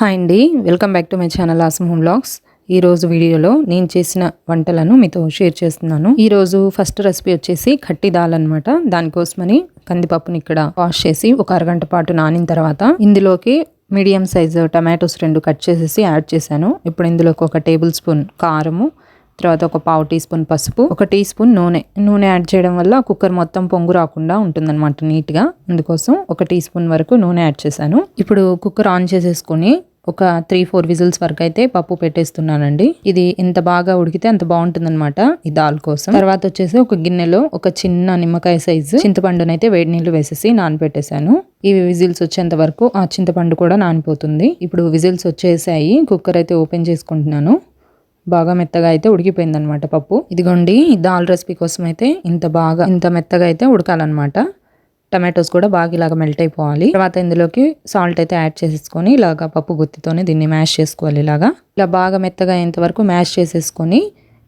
Hi అండి welcome back to my channel awesome home blogs. ఈ రోజు వీడియోలో నేను చేసిన వంటలను మీతో షేర్ చేస్తున్నాను. ఈరోజు ఫస్ట్ రెసిపీ వచ్చేసి కట్టి దాల్ అనమాట దానికోసమని కందిపప్పుని ఇక్కడ వాష్ చేసి ఒక అరగంట పాటు నానిన తర్వాత ఇందులోకి మీడియం సైజు టమాటోస్ రెండు కట్ చేసేసి యాడ్ చేశాను. ఇప్పుడు ఇందులోకి ఒక టేబుల్ స్పూన్ కారము తర్వాత ఒక పావు టీ స్పూన్ పసుపు ఒక టీ స్పూన్ నూనె. నూనె యాడ్ చేయడం వల్ల కుక్కర్ మొత్తం పొంగు రాకుండా ఉంటుందన్నమాట నీట్గా. అందుకోసం ఒక టీ స్పూన్ వరకు నూనె యాడ్ చేశాను. ఇప్పుడు కుక్కర్ ఆన్ చేసేసుకొని ఒక త్రీ ఫోర్ విజిల్స్ వరకు అయితే పప్పు పెట్టేస్తున్నానండి. ఇది ఎంత బాగా ఉడికితే అంత బాగుంటుందన్నమాట ఈ దాల్ కోసం. తర్వాత వచ్చేసి ఒక గిన్నెలో ఒక చిన్న నిమ్మకాయ సైజు చింతపండునైతే వేడి నీళ్ళు వేసేసి నానబెట్టేశాను ఇవి విజిల్స్ వచ్చేంత వరకు ఆ చింతపండు కూడా నానిపోతుంది. ఇప్పుడు విజిల్స్ వచ్చేసాయి. కుక్కర్ అయితే ఓపెన్ చేసుకుంటున్నాను. బాగా మెత్తగా అయితే ఉడికిపోయిందనమాట పప్పు. ఇదిగోండి దాల్ రెసిపీ కోసం అయితే ఇంత బాగా ఇంత మెత్తగా అయితే ఉడకాలన్నమాట. టమాటోస్ కూడా బాగా ఇలాగ మెల్ట్ అయిపోవాలి. తర్వాత ఇందులోకి సాల్ట్ అయితే యాడ్ చేసేసుకొని ఇలాగ పప్పు గుత్తితోనే దీన్ని మ్యాష్ చేసుకోవాలి ఇలాగా. ఇలా బాగా మెత్తగా అయ్యేంత వరకు మ్యాష్ చేసేసుకొని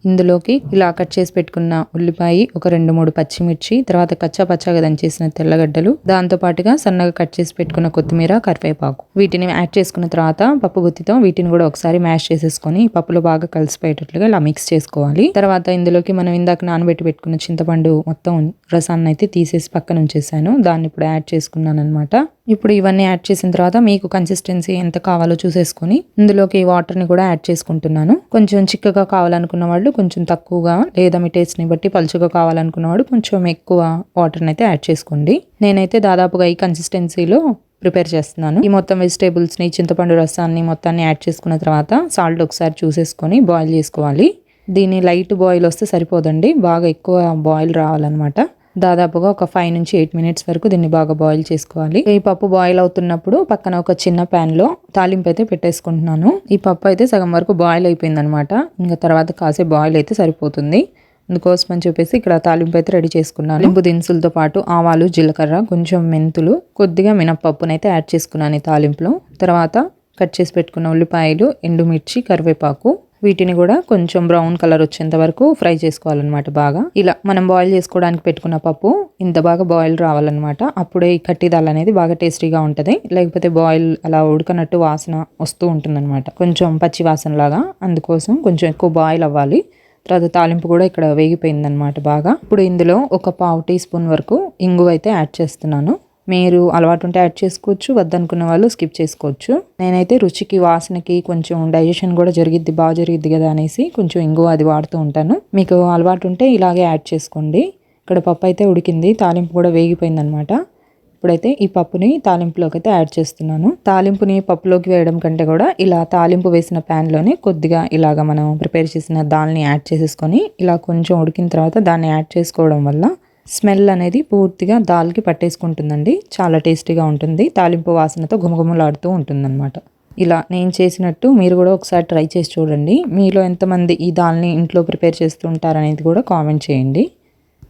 ఇందులోకి ఇలా కట్ చేసి పెట్టుకున్న ఉల్లిపాయ ఒక రెండు మూడు పచ్చిమిర్చి తర్వాత కచ్చా పచ్చాగా దంచేసిన తెల్లగడ్డలు దాంతో పాటుగా సన్నగా కట్ చేసి పెట్టుకున్న కొత్తిమీర కరివేపాకు. వీటిని యాడ్ చేసుకున్న తర్వాత పప్పు గుత్తితో వీటిని కూడా ఒకసారి మ్యాష్ చేసేసుకొని పప్పులో బాగా కలిసిపోయేటట్లుగా ఇలా మిక్స్ చేసుకోవాలి. తర్వాత ఇందులోకి మనం ఇందాక నానబెట్టి పెట్టుకున్న చింతపండు మొత్తం రసాన్ని అయితే తీసేసి పక్కన ఉంచేసాను. దాన్ని ఇప్పుడు యాడ్ చేసుకున్నాను అనమాట ఇప్పుడు ఇవన్నీ యాడ్ చేసిన తర్వాత మీకు కన్సిస్టెన్సీ ఎంత కావాలో చూసేసుకొని ఇందులోకి వాటర్ని కూడా యాడ్ చేసుకుంటున్నాను. కొంచెం చిక్కగా కావాలనుకున్న వాళ్ళు కొంచెం తక్కువగా లేదా మీ టేస్ట్ని బట్టి పలుచగా కావాలనుకున్న వాడు కొంచెం ఎక్కువ వాటర్ని అయితే యాడ్ చేసుకోండి. నేనైతే దాదాపుగా ఈ కన్సిస్టెన్సీలో ప్రిపేర్ చేస్తున్నాను. ఈ మొత్తం వెజిటేబుల్స్ని చింతపండు రసాన్ని మొత్తాన్ని యాడ్ చేసుకున్న తర్వాత సాల్ట్ ఒకసారి చూసేసుకొని బాయిల్ చేసుకోవాలి. దీన్ని లైట్ బాయిల్ వస్తే సరిపోదండి. బాగా ఎక్కువ బాయిల్ రావాలన్నమాట. దాదాపుగా ఒక ఫైవ్ నుంచి ఎయిట్ మినిట్స్ వరకు దీన్ని బాగా బాయిల్ చేసుకోవాలి. ఈ పప్పు బాయిల్ అవుతున్నప్పుడు పక్కన ఒక చిన్న ప్యాన్లో తాలింపు అయితే పెట్టేసుకుంటున్నాను. ఈ పప్పు అయితే సగం వరకు బాయిల్ అయిపోయింది అనమాట ఇంకా తర్వాత కాసే బాయిల్ అయితే సరిపోతుంది. అందుకోసం అని చెప్పేసి ఇక్కడ తాలింపు అయితే రెడీ చేసుకున్నాను. లింపు దినుసులతో పాటు ఆవాలు జీలకర్ర కొంచెం మెంతులు కొద్దిగా మినప్పప్పునైతే యాడ్ చేసుకున్నాను ఈ తాలింపులో. తర్వాత కట్ చేసి పెట్టుకున్న ఉల్లిపాయలు ఎండుమిర్చి కరివేపాకు వీటిని కూడా కొంచెం బ్రౌన్ కలర్ వచ్చేంత వరకు ఫ్రై చేసుకోవాలన్నమాట బాగా. ఇలా మనం బాయిల్ చేసుకోవడానికి పెట్టుకున్న పప్పు ఇంత బాగా బాయిల్ రావాలన్నమాట. అప్పుడే ఈ కట్టిదాల్ అనేది బాగా టేస్టీగా ఉంటుంది. లేకపోతే బాయిల్ అలా ఉడకనట్టు వాసన వస్తూ ఉంటుందన్నమాట. కొంచెం పచ్చి వాసన లాగా. అందుకోసం కొంచెం ఎక్కువ బాయిల్ అవ్వాలి. తర్వాత తాలింపు కూడా ఇక్కడ వేగిపోయిందనమాట బాగా. ఇప్పుడు ఇందులో ఒక పావు టీ స్పూన్ వరకు ఇంగువ అయితే యాడ్ చేస్తున్నాను. మీరు అలవాటు ఉంటే యాడ్ చేసుకోవచ్చు వద్దనుకున్న వాళ్ళు స్కిప్ చేసుకోవచ్చు. నేనైతే రుచికి వాసనకి కొంచెం డైజెషన్ కూడా జరిగిద్ది బాగా జరిగిద్ది కదా అనేసి కొంచెం ఇంగువ అది వాడుతూ ఉంటాను. మీకు అలవాటు ఉంటే ఇలాగే యాడ్ చేసుకోండి. ఇక్కడ పప్పు అయితే ఉడికింది తాలింపు కూడా వేగిపోయిందనమాట. ఇప్పుడైతే ఈ పప్పుని తాలింపులోకి అయితే యాడ్ చేస్తున్నాను. తాలింపుని పప్పులోకి వేయడం కంటే కూడా ఇలా తాలింపు వేసిన ప్యాన్లోనే కొద్దిగా ఇలాగ మనం ప్రిపేర్ చేసిన దాల్ని యాడ్ చేసేసుకొని ఇలా కొంచెం ఉడికిన తర్వాత దాన్ని యాడ్ చేసుకోవడం వల్ల స్మెల్ అనేది పూర్తిగా దాల్కి పట్టేసుకుంటుందండి. చాలా టేస్టీగా ఉంటుంది. తాలింపు వాసనతో గుమగుమలాడుతూ ఉంటుందన్నమాట. ఇలా నేను చేసినట్టు మీరు కూడా ఒకసారి ట్రై చేసి చూడండి. మీలో ఎంతమంది ఈ దాల్ని ఇంట్లో ప్రిపేర్ చేస్తుంటారనేది కూడా కామెంట్ చేయండి.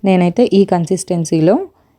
నేనైతే ఈ కన్సిస్టెన్సీలో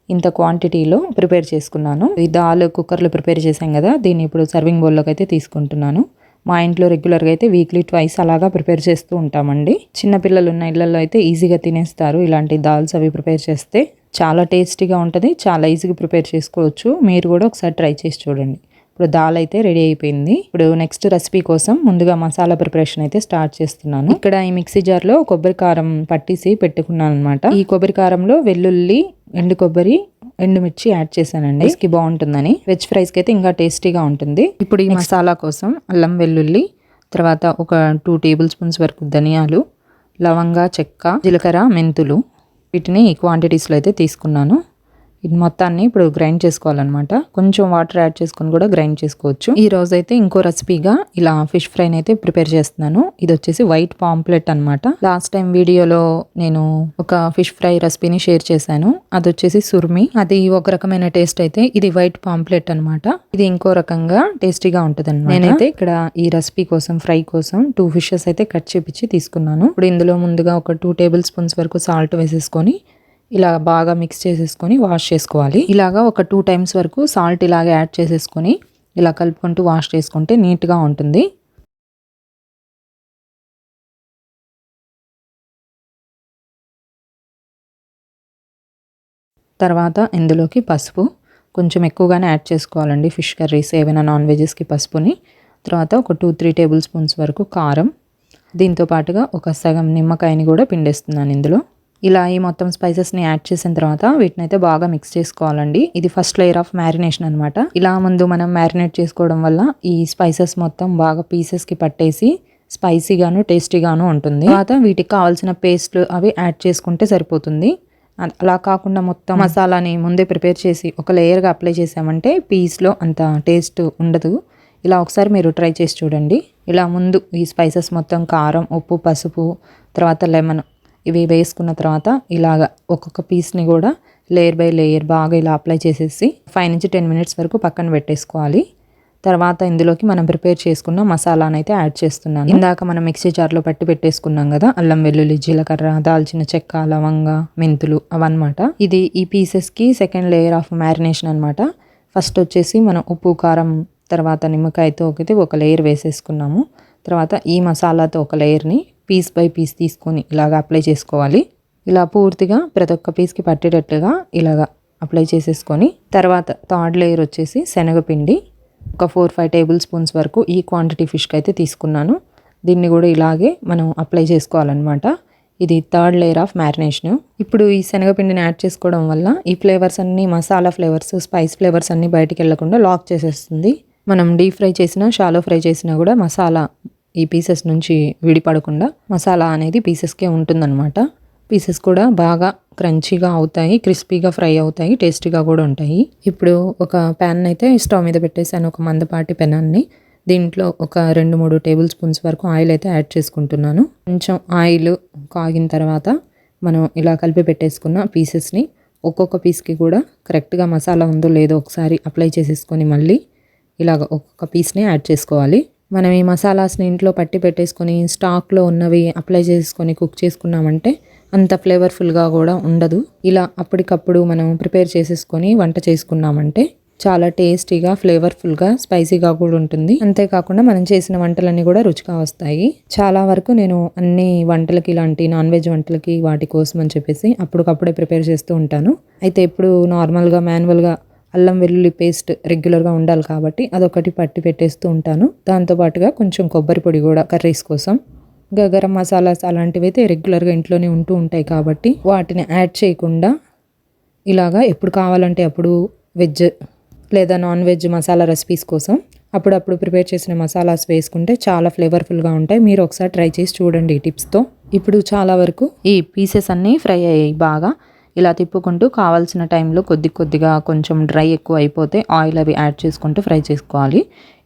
ఇంత క్వాంటిటీలో ప్రిపేర్ చేసుకున్నాను. ఈ దాల్ కుక్కర్లో ప్రిపేర్ చేశాం కదా దీన్ని ఇప్పుడు సర్వింగ్ బౌల్లోకి అయితే తీసుకుంటున్నాను. మా ఇంట్లో రెగ్యులర్గా అయితే వీక్లీ ట్వైస్ అలాగా ప్రిపేర్ చేస్తూ ఉంటామండి. చిన్నపిల్లలు ఉన్న ఇళ్ళలో అయితే ఈజీగా తినేస్తారు. ఇలాంటి దాల్స్ అవి ప్రిపేర్ చేస్తే చాలా టేస్టీగా ఉంటుంది. చాలా ఈజీగా ప్రిపేర్ చేసుకోవచ్చు. మీరు కూడా ఒకసారి ట్రై చేసి చూడండి. ఇప్పుడు దాల్ అయితే రెడీ అయిపోయింది. ఇప్పుడు నెక్స్ట్ రెసిపీ కోసం ముందుగా మసాలా ప్రిపరేషన్ అయితే స్టార్ట్ చేస్తున్నాను. ఇక్కడ ఈ మిక్సీ జార్లో కొబ్బరి కారం పట్టేసి పెట్టుకున్నాను అనమాట ఈ కొబ్బరి కారంలో వెల్లుల్లి ఎండు కొబ్బరి ఎండుమిర్చి యాడ్ చేశానండి. కి బాగుంటుందని. వెజ్ ఫ్రైస్కి అయితే ఇంకా టేస్టీగా ఉంటుంది. ఇప్పుడు ఈ మసాలా కోసం అల్లం వెల్లుల్లి తర్వాత ఒక టూ టేబుల్ స్పూన్స్ వరకు ధనియాలు లవంగా చెక్క జీలకర్ర మెంతులు వీటిని ఈ క్వాంటిటీస్లో అయితే తీసుకున్నాను. ఇది మొత్తాన్ని ఇప్పుడు గ్రైండ్ చేసుకోవాలన్నమాట. కొంచెం వాటర్ యాడ్ చేసుకొని కూడా గ్రైండ్ చేసుకోవచ్చు. ఈ రోజు అయితే ఇంకో రెసిపీగా ఇలా ఫిష్ ఫ్రైని అయితే ప్రిపేర్ చేస్తున్నాను. ఇది వచ్చేసి వైట్ పాంప్లెట్ అనమాట లాస్ట్ టైం వీడియోలో నేను ఒక ఫిష్ ఫ్రై రెసిపీని షేర్ చేశాను. అది వచ్చేసి సుర్మి అది ఒక రకమైన టేస్ట్ అయితే ఇది వైట్ పాంప్లెట్ అనమాట ఇది ఇంకో రకంగా టేస్టీగా ఉంటుంది నేనైతే ఇక్కడ ఈ రెసిపీ కోసం ఫ్రై కోసం టూ ఫిషెస్ అయితే కట్ చేపించి తీసుకున్నాను. ఇప్పుడు ఇందులో ముందుగా ఒక టూ టేబుల్ స్పూన్స్ వరకు సాల్ట్ వేసేసుకొని ఇలా బాగా మిక్స్ చేసేసుకొని వాష్ చేసుకోవాలి. ఇలాగా ఒక టూ టైమ్స్ వరకు సాల్ట్ ఇలాగ యాడ్ చేసేసుకొని ఇలా కలుపుకుంటూ వాష్ చేసుకుంటే నీట్గా ఉంటుంది. తర్వాత ఇందులోకి పసుపు కొంచెం ఎక్కువగానే యాడ్ చేసుకోవాలండి. ఫిష్ కర్రీస్ ఏవైనా నాన్ వెజెస్కి పసుపుని. తర్వాత ఒక టూ త్రీ టేబుల్ స్పూన్స్ వరకు కారం. దీంతో పాటుగా ఒక సగం నిమ్మకాయని కూడా పిండేస్తున్నాను ఇందులో. ఇలా ఈ మొత్తం స్పైసెస్ని యాడ్ చేసిన తర్వాత వీటిని అయితే బాగా మిక్స్ చేసుకోవాలండి. ఇది ఫస్ట్ లేయర్ ఆఫ్ మ్యారినేషన్ అనమాట ఇలా ముందు మనం మ్యారినేట్ చేసుకోవడం వల్ల ఈ స్పైసెస్ మొత్తం బాగా పీసెస్కి పట్టేసి స్పైసీగాను టేస్టీగాను ఉంటుంది. తర్వాత వీటికి కావాల్సిన పేస్ట్లు అవి యాడ్ చేసుకుంటే సరిపోతుంది. అలా కాకుండా మొత్తం మసాలాని ముందే ప్రిపేర్ చేసి ఒక లేయర్గా అప్లై చేసామంటే పీస్లో అంత టేస్ట్ ఉండదు. ఇలా ఒకసారి మీరు ట్రై చేసి చూడండి. ఇలా ముందు ఈ స్పైసెస్ మొత్తం కారం ఉప్పు పసుపు తర్వాత లెమన్ ఇవి వేసుకున్న తర్వాత ఇలాగ ఒక్కొక్క పీస్ని కూడా లేయర్ బై లేయర్ బాగా ఇలా అప్లై చేసేసి ఫైవ్ నుంచి టెన్ మినిట్స్ వరకు పక్కన పెట్టేసుకోవాలి. తర్వాత ఇందులోకి మనం ప్రిపేర్ చేసుకున్న మసాలాను అయితే యాడ్ చేస్తున్నాను. ఇందాక మనం మిక్సీ జార్లో పట్టి పెట్టేసుకున్నాం కదా అల్లం వెల్లుల్లి జీలకర్ర దాల్చిన చెక్క లవంగ మెంతులు అవన్నమాట. ఇది ఈ పీసెస్కి సెకండ్ లేయర్ ఆఫ్ మ్యారినేషన్ అనమాట ఫస్ట్ వచ్చేసి మనం ఉప్పు కారం తర్వాత నిమ్మకాయతో ఒకతే ఒక లేయర్ వేసేసుకున్నాము. తర్వాత ఈ మసాలాతో ఒక లేయర్ని పీస్ బై పీస్ తీసుకొని ఇలాగ అప్లై చేసుకోవాలి. ఇలా పూర్తిగా ప్రతి ఒక్క పీస్కి పట్టేటట్టుగా ఇలాగ అప్లై చేసేసుకొని తర్వాత థర్డ్ లేయర్ వచ్చేసి శనగపిండి. ఒక ఫోర్ ఫైవ్ టేబుల్ స్పూన్స్ వరకు ఈ క్వాంటిటీ ఫిష్కి అయితే తీసుకున్నాను. దీన్ని కూడా ఇలాగే మనం అప్లై చేసుకోవాలన్నమాట. ఇది థర్డ్ లేయర్ ఆఫ్ మ్యారినేషన్ ఇప్పుడు ఈ శనగపిండిని యాడ్ చేసుకోవడం వల్ల ఈ ఫ్లేవర్స్ అన్నీ మసాలా ఫ్లేవర్స్ స్పైస్ ఫ్లేవర్స్ అన్ని బయటికి వెళ్ళకుండా లాక్ చేసేస్తుంది. మనం డీప్ ఫ్రై చేసినా షాలో ఫ్రై చేసినా కూడా మసాలా ఈ పీసెస్ నుంచి విడిపడకుండా మసాలా అనేది పీసెస్కే ఉంటుందన్నమాట. పీసెస్ కూడా బాగా క్రంచీగా అవుతాయి క్రిస్పీగా ఫ్రై అవుతాయి టేస్టీగా కూడా ఉంటాయి. ఇప్పుడు ఒక ప్యాన్ అయితే స్టవ్ మీద పెట్టేసాను ఒక మందపాటి పెనాన్ని. దీంట్లో ఒక రెండు మూడు టేబుల్ స్పూన్స్ వరకు ఆయిల్ అయితే యాడ్ చేసుకుంటున్నాను. కొంచెం ఆయిల్ కాగిన తర్వాత మనం ఇలా కలిపి పెట్టేసుకున్న పీసెస్ని ఒక్కొక్క పీస్కి కూడా కరెక్ట్గా మసాలా ఉందో లేదో ఒకసారి అప్లై చేసేసుకొని మళ్ళీ ఇలాగ ఒక్కొక్క పీస్ని యాడ్ చేసుకోవాలి. మనం ఈ మసాలాస్ని ఇంట్లో పట్టి పెట్టేసుకొని స్టాక్లో ఉన్నవి అప్లై చేసుకొని కుక్ చేసుకున్నామంటే అంత ఫ్లేవర్ఫుల్గా కూడా ఉండదు. ఇలా అప్పటికప్పుడు మనం ప్రిపేర్ చేసేసుకొని వంట చేసుకున్నామంటే చాలా టేస్టీగా ఫ్లేవర్ఫుల్గా స్పైసీగా కూడా ఉంటుంది. అంతేకాకుండా మనం చేసిన వంటలన్నీ కూడా రుచిగా వస్తాయి. చాలా వరకు నేను అన్ని వంటలకి ఇలాంటి నాన్ వెజ్ వంటలకి వాటి కోసం అని చెప్పేసి అప్పటికప్పుడే ప్రిపేర్ చేస్తూ ఉంటాను. అయితే ఇప్పుడు నార్మల్గా మాన్యువల్గా అల్లం వెల్లుల్లి పేస్ట్ రెగ్యులర్గా ఉండాలి కాబట్టి అదొకటి పట్టి పెట్టేస్తూ ఉంటాను. దాంతోపాటుగా కొంచెం కొబ్బరి పొడి కూడా కర్రీస్ కోసం. గగరం గరం మసాలాస్ అలాంటివి అయితే రెగ్యులర్గా ఇంట్లోనే ఉంటూ ఉంటాయి కాబట్టి వాటిని యాడ్ చేయకుండా ఇలాగా ఎప్పుడు కావాలంటే అప్పుడు వెజ్ లేదా నాన్ వెజ్ మసాలా రెసిపీస్ కోసం అప్పుడప్పుడు ప్రిపేర్ చేసిన మసాలాస్ వేసుకుంటే చాలా ఫ్లేవర్ఫుల్గా ఉంటాయి. మీరు ఒకసారి ట్రై చేసి చూడండి ఈ టిప్స్తో. ఇప్పుడు చాలా వరకు ఈ పీసెస్ అన్నీ ఫ్రై అయ్యాయి బాగా. ఇలా తిప్పుకుంటూ కావాల్సిన టైంలో కొద్ది కొద్దిగా కొంచెం డ్రై ఎక్కువ అయిపోతే ఆయిల్ అవి యాడ్ చేసుకుంటూ ఫ్రై చేసుకోవాలి.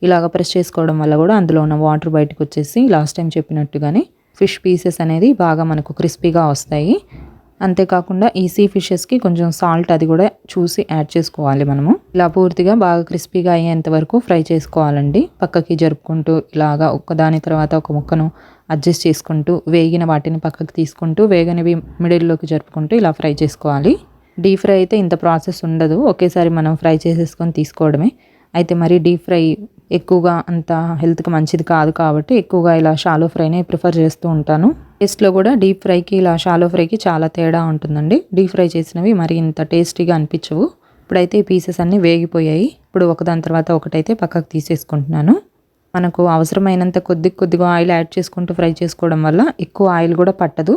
ఇలాగ ప్రెస్ చేసుకోవడం వల్ల కూడా అందులో ఉన్న వాటర్ బయటకు వచ్చేసి లాస్ట్ టైం చెప్పినట్టుగానే ఫిష్ పీసెస్ అనేది బాగా మనకు క్రిస్పీగా వస్తాయి. అంతేకాకుండా ఈ సీ ఫిషెస్కి కొంచెం సాల్ట్ అది కూడా చూసి యాడ్ చేసుకోవాలి మనము. ఇలా పూర్తిగా బాగా క్రిస్పీగా అయ్యేంత వరకు ఫ్రై చేసుకోవాలండి. పక్కకి జరుపుకుంటూ ఇలాగా ఒకదాని తర్వాత ఒక ముక్కను అడ్జస్ట్ చేసుకుంటూ వేగిన వాటిని పక్కకు తీసుకుంటూ వేగనివి మిడిల్లోకి జరుపుకుంటూ ఇలా ఫ్రై చేసుకోవాలి. డీప్ ఫ్రై అయితే ఇంత ప్రాసెస్ ఉండదు. ఒకేసారి మనం ఫ్రై చేసేసుకొని తీసుకోవడమే. అయితే మరి డీప్ ఫ్రై ఎక్కువగా అంత హెల్త్కి మంచిది కాదు కాబట్టి ఎక్కువగా ఇలా షాలో ఫ్రైనే ప్రిఫర్ చేస్తూ ఉంటాను. టేస్ట్లో కూడా డీప్ ఫ్రైకి ఇలా షాలో ఫ్రైకి చాలా తేడా ఉంటుందండి. డీప్ ఫ్రై చేసినవి మరి ఇంత టేస్టీగా అనిపించవు. ఇప్పుడైతే ఈ పీసెస్ అన్నీ వేగిపోయాయి. ఇప్పుడు ఒకదాని తర్వాత ఒకటైతే పక్కకు తీసేసుకుంటున్నాను. మనకు అవసరమైనంత కొద్ది కొద్దిగా ఆయిల్ యాడ్ చేసుకుంటూ ఫ్రై చేసుకోవడం వల్ల ఎక్కువ ఆయిల్ కూడా పట్టదు.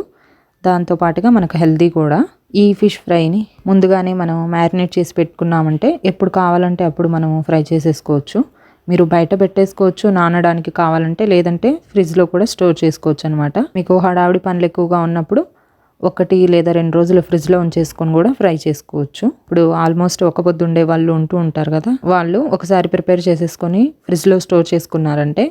దాంతో పాటుగా మనకు హెల్దీ కూడా. ఈ ఫిష్ ఫ్రైని ముందుగానే మనం మ్యారినేట్ చేసి పెట్టుకున్నామంటే ఎప్పుడు కావాలంటే అప్పుడు మనం ఫ్రై చేసేసుకోవచ్చు. మీరు బయట పెట్టేసుకోవచ్చు నానడానికి కావాలంటే లేదంటే ఫ్రిడ్జ్లో కూడా స్టోర్ చేసుకోవచ్చు అనమాట మీకు హడావిడి పనులు ఎక్కువగా ఉన్నప్పుడు ఒకటి లేదా రెండు రోజులు ఫ్రిడ్జ్లో ఉంచేసుకొని కూడా ఫ్రై చేసుకోవచ్చు. ఇప్పుడు ఆల్మోస్ట్ ఒక పొద్దు ఉండే వాళ్ళు ఉంటూ ఉంటారు కదా వాళ్ళు ఒకసారి ప్రిపేర్ చేసేసుకొని ఫ్రిడ్జ్లో స్టోర్ చేసుకున్నారంటే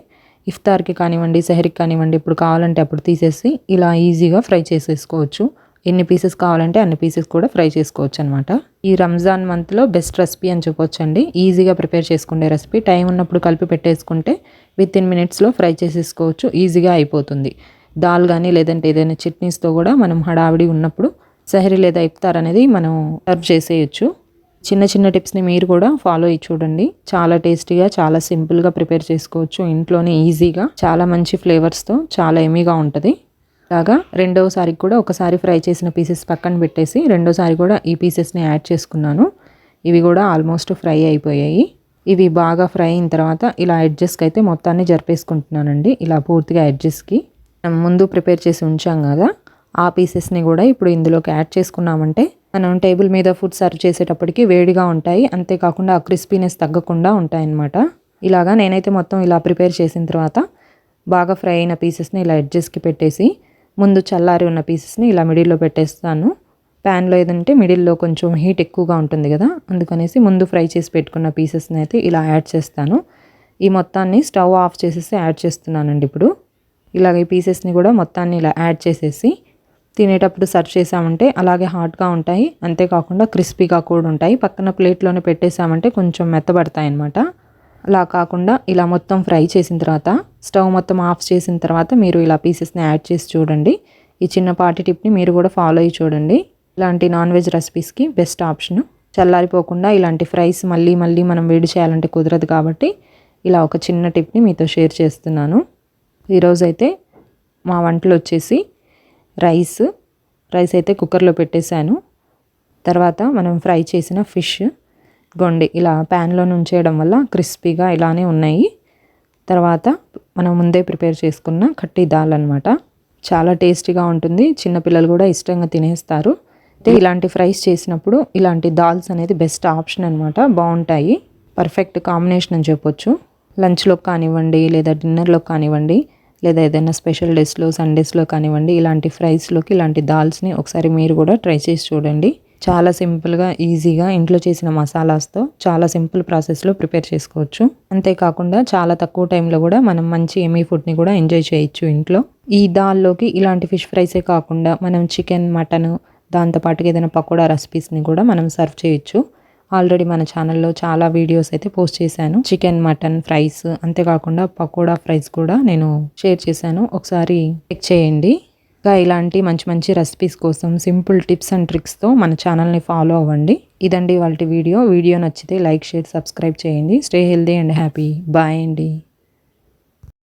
ఇఫ్తార్కి కానివ్వండి సెహరికి కానివ్వండి ఇప్పుడు కావాలంటే అప్పుడు తీసేసి ఇలా ఈజీగా ఫ్రై చేసేసుకోవచ్చు. ఎన్ని పీసెస్ కావాలంటే అన్ని పీసెస్ కూడా ఫ్రై చేసుకోవచ్చు అనమాట ఈ రంజాన్ మంత్లో బెస్ట్ రెసిపీ అని చెప్పొచ్చండి ఈజీగా ప్రిపేర్ చేసుకునే రెసిపీ. టైం ఉన్నప్పుడు కలిపి పెట్టేసుకుంటే విత్ ఇన్ మినిట్స్లో ఫ్రై చేసేసుకోవచ్చు. ఈజీగా అయిపోతుంది. దాల్ కానీ లేదంటే ఏదైనా చట్నీస్తో కూడా మనం హడావిడి ఉన్నప్పుడు సహరి లేదా ఇఫ్తార్ అనేది మనం సర్వ్ చేసేయచ్చు. చిన్న చిన్న టిప్స్ని మీరు కూడా ఫాలో అయ్యి చూడండి. చాలా టేస్టీగా చాలా సింపుల్గా ప్రిపేర్ చేసుకోవచ్చు. ఇంట్లోనే ఈజీగా చాలా మంచి ఫ్లేవర్స్తో చాలా ఎమీగా ఉంటుంది. అలాగా రెండవసారి కూడా ఒకసారి ఫ్రై చేసిన పీసెస్ పక్కన పెట్టేసి రెండోసారి కూడా ఈ పీసెస్ని యాడ్ చేసుకున్నాను. ఇవి కూడా ఆల్మోస్ట్ ఫ్రై అయిపోయాయి. ఇవి బాగా ఫ్రై అయిన తర్వాత ఇలా ఎడ్జెస్కి అయితే మొత్తాన్ని జరిపేసుకుంటున్నానండి. ఇలా పూర్తిగా ఎడ్జెస్కి మనం ముందు ప్రిపేర్ చేసి ఉంచాం కదా ఆ పీసెస్ని కూడా ఇప్పుడు ఇందులోకి యాడ్ చేసుకున్నామంటే మనం టేబుల్ మీద ఫుడ్ సర్వ్ చేసేటప్పటికి వేడిగా ఉంటాయి అంతేకాకుండా ఆ క్రిస్పీనెస్ తగ్గకుండా ఉంటాయన్నమాట. ఇలాగా నేనైతే మొత్తం ఇలా ప్రిపేర్ చేసిన తర్వాత బాగా ఫ్రై అయిన పీసెస్ని ఇలా ఎడ్జెస్కి పెట్టేసి ముందు చల్లారి ఉన్న పీసెస్ని ఇలా మిడిల్లో పెట్టేస్తాను. ప్యాన్లో ఏదంటే మిడిల్లో కొంచెం హీట్ ఎక్కువగా ఉంటుంది కదా అందుకనేసి ముందు ఫ్రై చేసి పెట్టుకున్న పీసెస్ని అయితే ఇలా యాడ్ చేస్తాను. ఈ మొత్తాన్ని స్టవ్ ఆఫ్ చేసేసి యాడ్ చేస్తున్నానండి ఇప్పుడు. ఇలాగ ఈ పీసెస్ని కూడా మొత్తాన్ని ఇలా యాడ్ చేసేసి తినేటప్పుడు సర్వ్ చేసామంటే అలాగే హాట్గా ఉంటాయి. అంతేకాకుండా క్రిస్పీగా కూడా ఉంటాయి. పక్కన ప్లేట్లోనే పెట్టేసామంటే కొంచెం మెత్తబడతాయి అన్నమాట అలా కాకుండా ఇలా మొత్తం ఫ్రై చేసిన తర్వాత స్టవ్ మొత్తం ఆఫ్ చేసిన తర్వాత మీరు ఇలా పీసెస్ని యాడ్ చేసి చూడండి. ఈ చిన్నపాటి టిప్ని మీరు కూడా ఫాలో అయ్యి చూడండి. ఇలాంటి నాన్ వెజ్ రెసిపీస్కి బెస్ట్ ఆప్షన్. చల్లారిపోకుండా ఇలాంటి ఫ్రైస్ మళ్ళీ మళ్ళీ మనం వేడి చేయాలంటే కుదరదు కాబట్టి ఇలా ఒక చిన్న టిప్ని మీతో షేర్ చేస్తున్నాను. ఈరోజు అయితే మా వంటలు వచ్చేసి రైస్ రైస్ అయితే కుక్కర్లో పెట్టేశాను. తర్వాత మనం ఫ్రై చేసిన ఫిష్ గొండి ఇలా ప్యాన్లో నుంచేయడం వల్ల క్రిస్పీగా ఇలానే ఉన్నాయి. తర్వాత మనం ముందే ప్రిపేర్ చేసుకున్న కట్టి దాల్ అనమాట చాలా టేస్టీగా ఉంటుంది. చిన్నపిల్లలు కూడా ఇష్టంగా తినేస్తారు. అయితే ఇలాంటి ఫ్రైస్ చేసినప్పుడు ఇలాంటి దాల్స్ అనేది బెస్ట్ ఆప్షన్ అనమాట బాగుంటాయి. పర్ఫెక్ట్ కాంబినేషన్ అని చెప్పొచ్చు. లంచ్లో కానివ్వండి లేదా డిన్నర్లో కానివ్వండి లేదా ఏదైనా స్పెషల్ డేస్లో సండేస్లో కానివ్వండి ఇలాంటి ఫ్రైస్లోకి ఇలాంటి దాల్స్ని ఒకసారి మీరు కూడా ట్రై చేసి చూడండి. చాలా సింపుల్గా ఈజీగా ఇంట్లో చేసిన మసాలాస్తో చాలా సింపుల్ ప్రాసెస్లో ప్రిపేర్ చేసుకోవచ్చు. అంతేకాకుండా చాలా తక్కువ టైంలో కూడా మనం మంచి ఎమీ ఫుడ్ని కూడా ఎంజాయ్ చేయొచ్చు ఇంట్లో. ఈ దాల్లోకి ఇలాంటి ఫిష్ ఫ్రైసే కాకుండా మనం చికెన్ మటన్ దాంతోపాటుగా ఏదైనా పకోడా రెసిపీస్ని కూడా మనం సర్వ్ చేయొచ్చు. ఆల్రెడీ మన ఛానల్లో చాలా వీడియోస్ అయితే పోస్ట్ చేశాను. చికెన్ మటన్ ఫ్రైస్ అంతేకాకుండా పకోడా ఫ్రైస్ కూడా నేను షేర్ చేశాను. ఒకసారి చెక్ చేయండి. ఇంకా ఇలాంటి మంచి మంచి రెసిపీస్ కోసం సింపుల్ టిప్స్ అండ్ ట్రిక్స్తో మన ఛానల్ని ఫాలో అవ్వండి. ఇదండి వాళ్ళ వీడియో. వీడియో నచ్చితే లైక్ షేర్ సబ్స్క్రైబ్ చేయండి. Stay healthy and happy bye అండి.